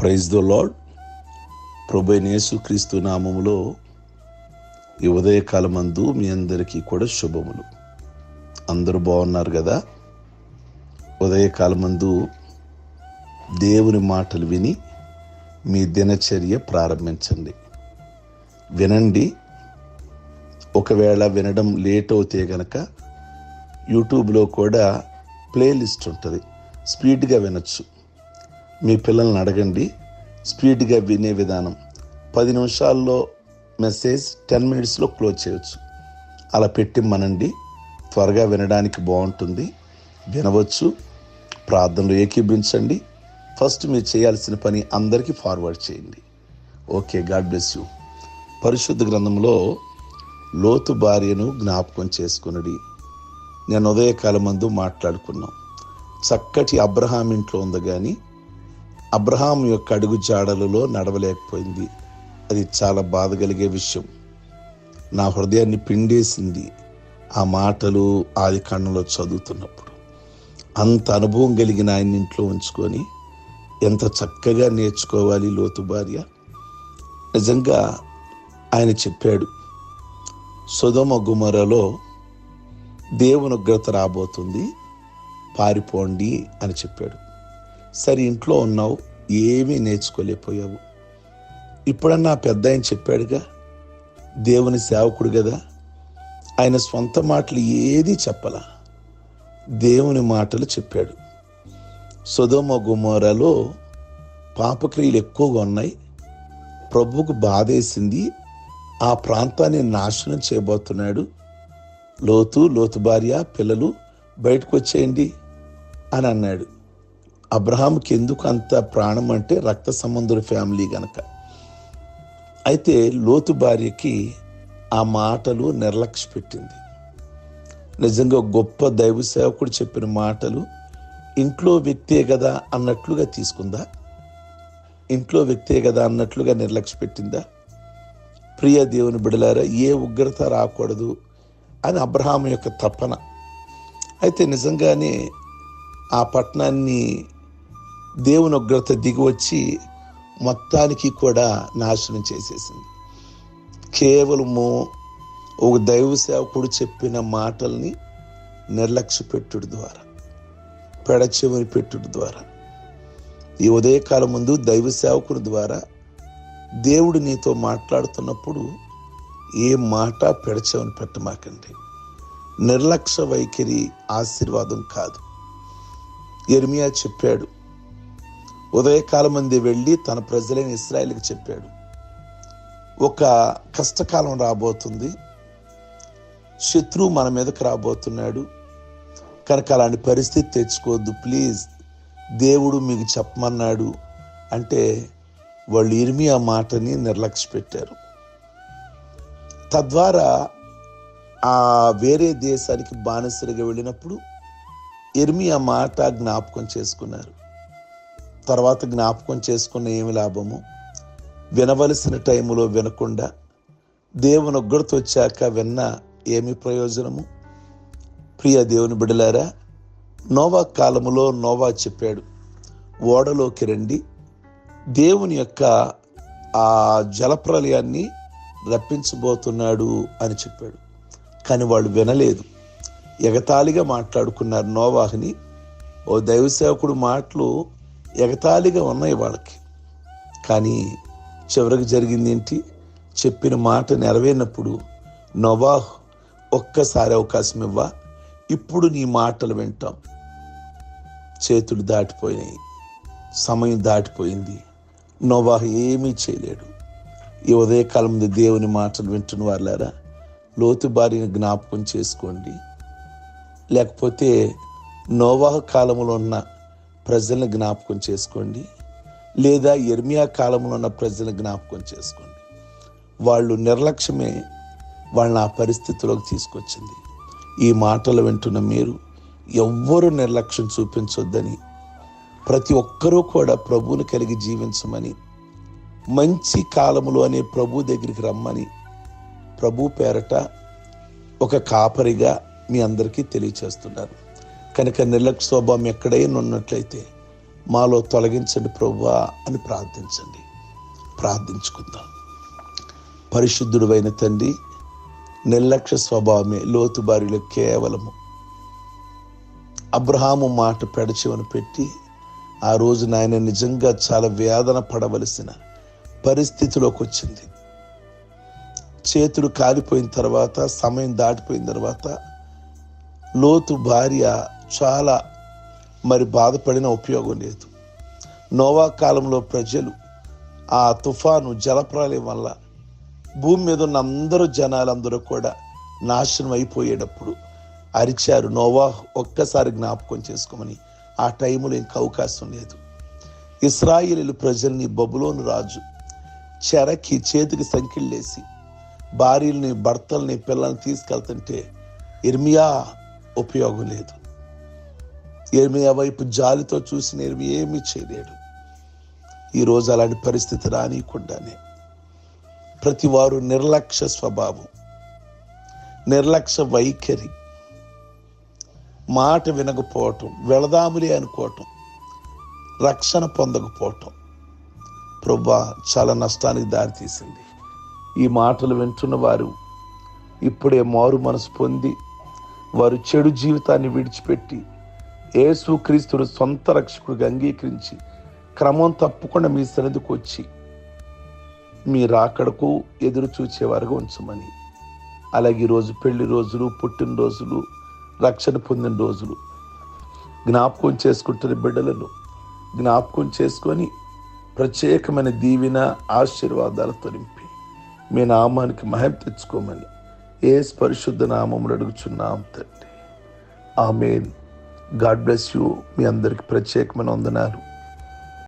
Praise the lord ప్రభు క్రీస్తు నామములో ఈ ఉదయకాలమందు మీ అందరికీ కూడా శుభములు. అందరూ బాగున్నారు కదా? ఉదయకాలమందు దేవుని మాటలు విని మీ దినచర్య ప్రారంభించండి. వినండి. ఒకవేళ వినడం లేట్ అవుతే గనక యూట్యూబ్లో కూడా ప్లేలిస్ట్ ఉంటుంది. స్పీడ్గా వినొచ్చు. మీ పిల్లల్ని అడగండి. స్పీడ్గా వినే విధానం. పది నిమిషాల్లో మెసేజ్ టెన్ మినిట్స్లో క్లోజ్ చేయొచ్చు. అలా పెట్టి మనండి. త్వరగా వినడానికి బాగుంటుంది. వినవచ్చు. ప్రార్థనలు ఏకీభించండి ఫస్ట్ మీరు చేయాల్సిన పని అందరికీ ఫార్వర్డ్ చేయండి. Okay God bless you. పరిశుద్ధ గ్రంథంలో లోతు భార్యను జ్ఞాపకం చేసుకుని నేను ఉదయకాలం మందు మాట్లాడుకున్నాం. చక్కటి అబ్రహాం ఇంట్లో ఉంది కానీ అబ్రహాం యొక్క అడుగు జాడలలో నడవలేకపోయింది. అది చాలా బాధ కలిగే విషయం. నా హృదయాన్ని పిండేసింది ఆ మాటలు ఆది కన్నులో చదువుతున్నప్పుడు. అంత అనుభవం కలిగిన ఆయన ఇంట్లో ఉంచుకొని ఎంత చక్కగా నేర్చుకోవాలి లోతు భార్య? నిజంగా ఆయన చెప్పాడు సుధమ గుమరలో దేవుని ఉగ్రత రాబోతుంది పారిపోండి అని చెప్పాడు. సరే ఇంట్లో ఉన్నావు ఏమీ నేర్చుకోలేకపోయావు. ఇప్పుడన్నా పెద్ద ఆయన చెప్పాడుగా దేవుని సేవకుడు కదా ఆయన సొంత మాటలు ఏదీ చెప్పలా. దేవుని మాటలు చెప్పాడు. సుధమ గుమోరలో పాపక్రియలు ఎక్కువగా ఉన్నాయి. ప్రభువుకు బాధేసింది. ఆ ప్రాంతాన్ని నాశనం చేయబోతున్నాడు. లోతు లోతు భార్య పిల్లలు బయటకు వచ్చేయండి అని అన్నాడు. అబ్రహాంకి ఎందుకు అంత ప్రాణం అంటే రక్త సంబంధుల ఫ్యామిలీ గనక. అయితే లోతు భార్యకి ఆ మాటలు నిర్లక్ష్య పెట్టింది. నిజంగా గొప్ప దైవ సేవకుడు చెప్పిన మాటలు ఇంట్లో వ్యక్తే కదా అన్నట్లుగా తీసుకుందా? ఇంట్లో వ్యక్తే కదా అన్నట్లుగా నిర్లక్ష్య పెట్టిందా? ప్రియ దేవుని బిడలారా ఏ ఉగ్రత రాకూడదు అని అబ్రహాం యొక్క తపన. అయితే నిజంగానే ఆ పట్టణాన్ని దేవుని ఉగ్రత దిగి వచ్చి మొత్తానికి కూడా నాశనం చేసేసింది. కేవలము ఒక దైవ సేవకుడు చెప్పిన మాటల్ని నిర్లక్ష్య పెట్టుడు ద్వారా పెడచెవిని పెట్టుడు ద్వారా ఈ ఉదయకాలం ముందు దైవ సేవకుడు ద్వారా దేవుడు నీతో మాట్లాడుతున్నప్పుడు ఏ మాట పెడచెవిని పెట్టమాకండి. నిర్లక్ష్య వైఖరి ఆశీర్వాదం కాదు. ఎర్మియా చెప్పాడు ఉదయకాలం మంది వెళ్ళి తన ప్రజలైన ఇస్రాయల్కి చెప్పాడు. ఒక కష్టకాలం రాబోతుంది. శత్రువు మన మీదకి రాబోతున్నాడు. కనుక అలాంటి పరిస్థితి తెచ్చుకోవద్దు. ప్లీజ్ దేవుడు మీకు చెప్పమన్నాడు అంటే వాళ్ళు ఇరిమి ఆ మాటని నిర్లక్ష్య పెట్టారు. తద్వారా ఆ వేరే దేశానికి బానిసరిగా వెళ్ళినప్పుడు ఎర్మి ఆ మాట జ్ఞాపకం చేసుకున్నారు. తర్వాత జ్ఞాపకం చేసుకున్న ఏమి లాభము? వినవలసిన టైములో వినకుండా దేవుని ఉగ్రత వచ్చాక విన్న ఏమి ప్రయోజనము? ప్రియ దేవుని బిడలారా నోవా కాలములో నోవా చెప్పాడు ఓడలోకి రండి దేవుని యొక్క ఆ జలప్రలయాన్ని రప్పించబోతున్నాడు అని చెప్పాడు. కానీ వాళ్ళు వినలేదు. ఎగతాళిగా మాట్లాడుకున్నారు నోవాహని. ఓ దైవ సేవకుడు మాటలు ఎగతాళిగా ఉన్నాయి వాళ్ళకి. కానీ చివరికి జరిగింది ఏంటి చెప్పిన మాట నెరవేరినప్పుడు నవాహ్ ఒక్కసారి అవకాశం ఇవ్వా? ఇప్పుడు నీ మాటలు వింటాం. చేతులు దాటిపోయినాయి. సమయం దాటిపోయింది. నోవాహ్ ఏమీ చేయలేడు. ఈ ఉదయకాలం దేవుని మాటలు వింటున్న వాళ్ళారా లోతు భార్యను జ్ఞాపకం చేసుకోండి. లేకపోతే నోవాహ కాలంలో ఉన్న ప్రజలను జ్ఞాపకం చేసుకోండి. లేదా ఎర్మియా కాలంలో ఉన్న ప్రజలను జ్ఞాపకం చేసుకోండి. వాళ్ళు నిర్లక్ష్యమే వాళ్ళని ఆ పరిస్థితిలోకి తీసుకొచ్చింది. ఈ మాటలు వింటున్న మీరు ఎవ్వరూ నిర్లక్ష్యం చూపించొద్దని ప్రతి ఒక్కరూ కూడా ప్రభువుని కలిగి జీవించమని మంచి కాలములు అనే ప్రభు దగ్గరికి రమ్మని ప్రభు పేరట ఒక కాపరిగా మీ అందరికీ తెలియచేస్తున్నారు కనుక నిర్లక్ష్య స్వభావం ఎక్కడైనా ఉన్నట్లయితే మాలో తొలగించండి ప్రభువా అని ప్రార్థించండి. ప్రార్థించుకుందాం. పరిశుద్ధుడైన తండ్రి నిర్లక్ష్య స్వభావమే లోతుబారిలో కేవలము. అబ్రహాము మాట పెడచివని పెట్టి ఆ రోజు నాయన నిజంగా చాలా వేదన పడవలసిన పరిస్థితిలోకి వచ్చింది. చేతులు కాలిపోయిన తర్వాత సమయం దాటిపోయిన తర్వాత లోతు భార్య చాలా మరి బాధపడిన ఉపయోగం లేదు. నోవా కాలంలో ప్రజలు ఆ తుఫాను జలప్రాలయం వల్ల భూమి మీద ఉన్న అందరూ జనాలందరూ కూడా నాశనం అయిపోయేటప్పుడు అరిచారు. నోవా ఒక్కసారి జ్ఞాపకం చేసుకోమని ఆ టైంలో ఇంకా అవకాశం లేదు. ఇస్రాయిలు ప్రజల్ని బబులోను రాజు చెరకి చేతికి సంఖ్యలేసి భార్యల్ని భర్తల్ని పిల్లల్ని తీసుకెళ్తుంటే ఇర్మియా ఉపయోగం లేదు. ఇర్మియా వైపు జాలితో చూసి నేను ఏమీ చేయలేడు. ఈరోజు అలాంటి పరిస్థితి రానియకుండానే. ప్రతి వారు నిర్లక్ష్య స్వభావం నిర్లక్ష్య వైఖరి మాట వినకపోవటం వెళదాములే అనుకోవటం రక్షణ పొందకపోవటం. ప్రభా చాలా నష్టానికి దారితీసింది ఈ మాటలు వింటున్న వారు ఇప్పుడే మారు మనసు పొంది వారు చెడు జీవితాన్ని విడిచిపెట్టి యేసుక్రీస్తుడు సొంత రక్షకుడిగా అంగీకరించి క్రమం తప్పకుండా మీ సన్నిధికి వచ్చి మీ రాకడకు ఎదురు చూచేవారుగా ఉంచమని. అలాగే ఈరోజు పెళ్ళి రోజులు పుట్టినరోజులు రక్షణ పొందిన రోజులు జ్ఞాపకం చేసుకుంటున్న బిడ్డలను జ్ఞాపకం చేసుకొని ప్రత్యేకమైన దీవిన ఆశీర్వాదాలతో నింపి మీ నామానికి మహిమ తెచ్చుకోమని ఏ పరిశుద్ధ నామములు అడుగుచున్నాం తండ్రి. ఆమెన్. గాడ్ బ్లెస్ యూ మీ అందరికి ప్రత్యేకమైన వందనాలు.